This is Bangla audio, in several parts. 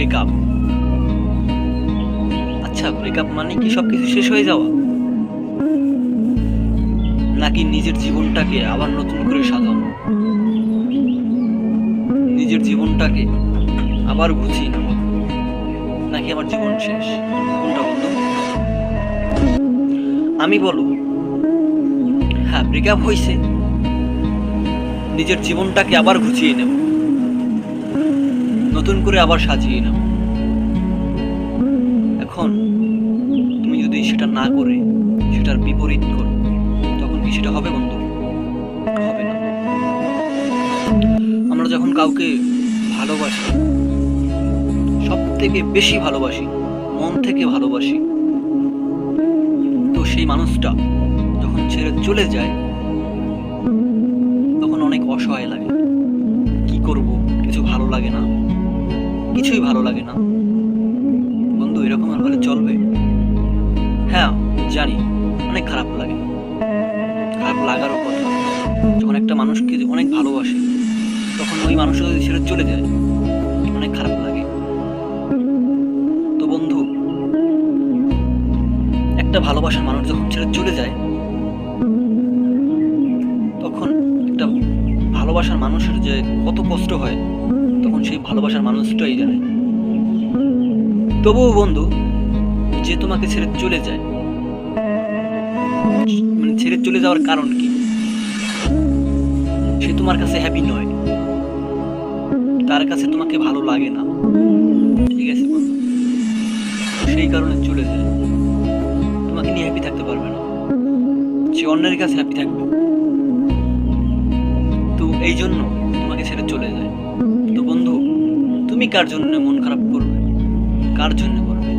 ব্রেকআপ আচ্ছা ব্রেকআপ মানে কি সব কিছু শেষ হয়ে যাওয়া? নাকি নিজের জীবনটাকে আবার নতুন করে সাজানো? নিজের জীবনটাকে আবার গুছিয়ে নেওয়া? নাকি আমার জীবন শেষ? কোনটা আমি বলো হ্যাঁ ব্রেকআপ হয়েছে নিজের জীবনটাকে আবার গুছিয়ে নেব নতুন করে আবার সাজিয়ে নেব এখন তুমি যদি সেটা না করে সেটার বিপরীত করো, তখন কি সেটা হবে বন্ধু? হবে না। আমরা যখন কাউকে ভালোবাসি সব থেকে বেশি ভালোবাসি, মন থেকে ভালোবাসি, তো সেই মানুষটা যখন ছেড়ে চলে যায়, তখন অনেক অসহায় লাগে। কি করব? কিছু ভালো লাগে না। কিছুই ভালো লাগে না। বন্ধু, এরকম আর হলে চলবে। হ্যাঁ জানি, অনেক খারাপ লাগে। খারাপ লাগারও কথা। যখন একটা মানুষকে অনেক ভালোবাসে, তখন ওই মানুষটা যদি ছেড়ে চলে যায়, অনেক খারাপ লাগে। তো বন্ধু, একটা ভালোবাসার মানুষ যখন ছেড়ে চলে যায়, তখন একটা ভালোবাসার মানুষের যে কত কষ্ট হয় তখন সেই ভালোবাসার মানুষটাই জানে। তবুও বন্ধু, যে তোমাকে ছেড়ে চলে যায় মানে ছেড়ে চলে যাওয়ার কারণ কি? সে তোমার কাছে হ্যাপি নয়। তার কাছে তোমাকে ভালো লাগে না। ঠিক আছে সেই কারণে চলে যায়। তোমাকে নিয়ে হ্যাপি থাকতে পারবে না। সে অন্যের কাছে হ্যাপি থাকবে। তো এই জন্য তোমাকে ছেড়ে চলে যায়। তুমি কার জন্য মন খারাপ করবে? কার জন্য করবে?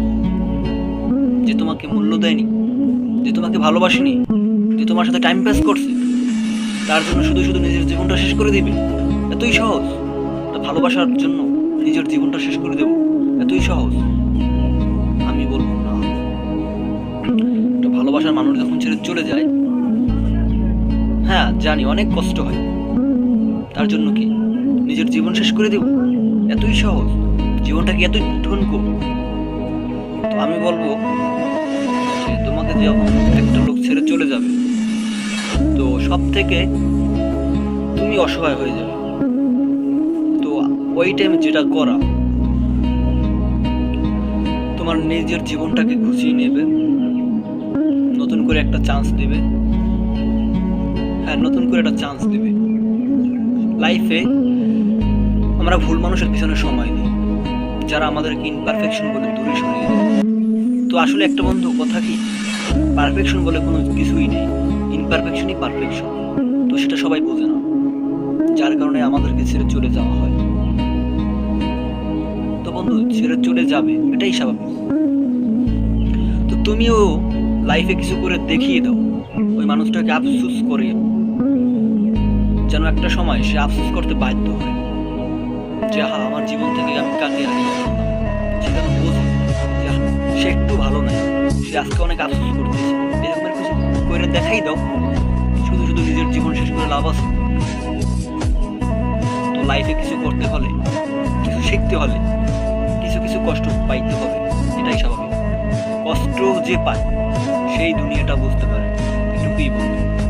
যে তোমাকে মূল্য দেয়নি, যে তোমাকে ভালোবাসেনি, যে তোমার সাথে টাইম পাস করছে, তার জন্য শুধু শুধু নিজের জীবনটা শেষ করে দিবে? এতই সহজ। ভালোবাসার জন্য নিজের জীবনটা শেষ করে দেব। এতই সহজ। আমি বলব না। ভালোবাসার মানুষ যখন ছেড়ে চলে যায় হ্যাঁ জানি অনেক কষ্ট হয়। তার জন্য কি নিজের জীবন শেষ করে দেব? এতই সহজ, জীবনটা কি এতই ঠনকো তো আমি বলব যে তোমাকে যখন একটা লোক ছেড়ে চলে যাবে, তো সব থেকে তুমি অসহায় হয়ে যাবে। তো ওই টাইমে যেটা করা, তোমার নিজের জীবনটাকে গুছিয়ে নেবে, নতুন করে একটা চান্স দেবে হ্যাঁ নতুন করে একটা চান্স দেবে। লাইফে আমরা ভুল মানুষের পিছনে সময় দিই যারা আমাদেরকে ইনপারফেকশন বলে দূরে সরিয়ে দেয়। তো আসলে একটা বন্ধু, কথা কি? পারফেকশন বলে কোনো কিছুই নেই। ইনপারফেকশনই পারফেকশন তো সেটা সবাই বোঝে না। যার কারণে আমাদেরকে ছেড়ে চলে যাওয়া হয়। তো বন্ধু, ছেড়ে চলে যাবে, এটাই স্বাভাবিক। তো তুমিও লাইফে কিছু করে দেখিয়ে দাও। ওই মানুষটাকে আফসুস করে যেন একটা সময় সে আফসোস করতে বাধ্য হয়। যে হ্যাঁ আমার জীবন থেকে আমি কাকে হারিয়ে সে যেন বোঝে। যে সে একটু ভালো নাই সে আজকে অনেক আফসোস করতেছে। এরকমের কিছু করে দেখাই দাও। শুধু শুধু নিজের জীবন শেষ করে লাভ আছে। তো লাইফে কিছু করতে হলে, কিছু শিখতে হলে, কিছু কিছু কষ্ট পাইতে হবে। এটাই স্বাভাবিক। কষ্ট যে পায়, সেই দুনিয়াটা বুঝতে পারে। এটুকুই বলব।